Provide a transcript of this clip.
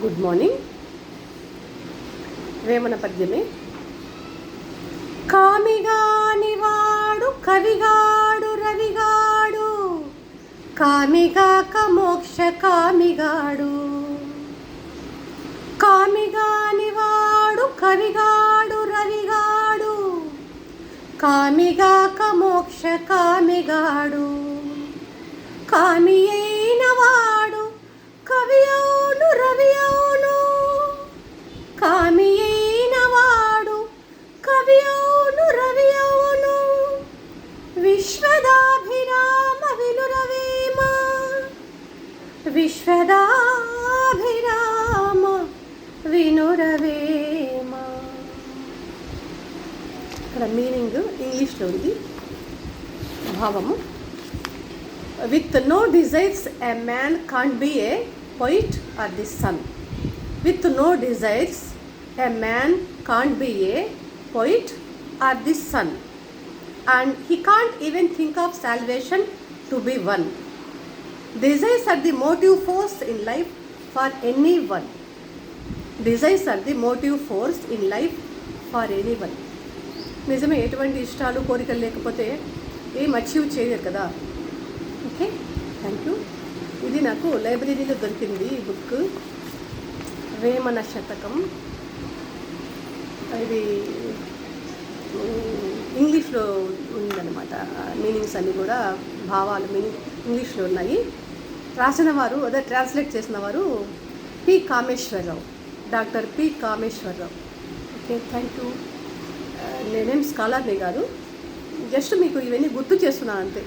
Good morning Vemana పద్యమే. కామిగాని వాడు కవిగాడు రవిగాడు. కామిగాక మోక్ష కామిగాడు. కామిగాని వాడు కవిగాడు రవిగాడు. కామిగాక మోక్ష కామిగాడు. కామి విశ్వదాభిరామ వినురవేమ ఇక్కడ మీనింగ్ ఇంగ్లీష్లో ఉంది భావము with no desires a man can't be a poet or the sun with no desires a man can't be a poet or the sun and he can't even think of salvation to be one desires are the motive force in life for anyone. Are the motive force in in life anyone నిజమే ఎటువంటి ఇష్టాలు కోరికలు లేకపోతే ఏం achieve చేయలేరు కదా. Okay? Thank you ఇది నాకు లైబ్రరీలో దొరికింది ఈ బుక్. వేమన శతకం. ఇది ఇంగ్లీష్లో ఉందన్నమాట. మీనింగ్స్ అన్నీ కూడా భావాలు మీనింగ్ ఇంగ్లీష్లో ఉన్నాయి. రాసిన వారు అదే ట్రాన్స్లేట్ చేసిన వారు P Kameswara Rao doctor P Kameswara Rao. Okay thank you uh, నేనేం స్కాలర్ని కాదు జస్ట్ మీకు ఇవన్నీ గుర్తు చేస్తున్నాను అంతే.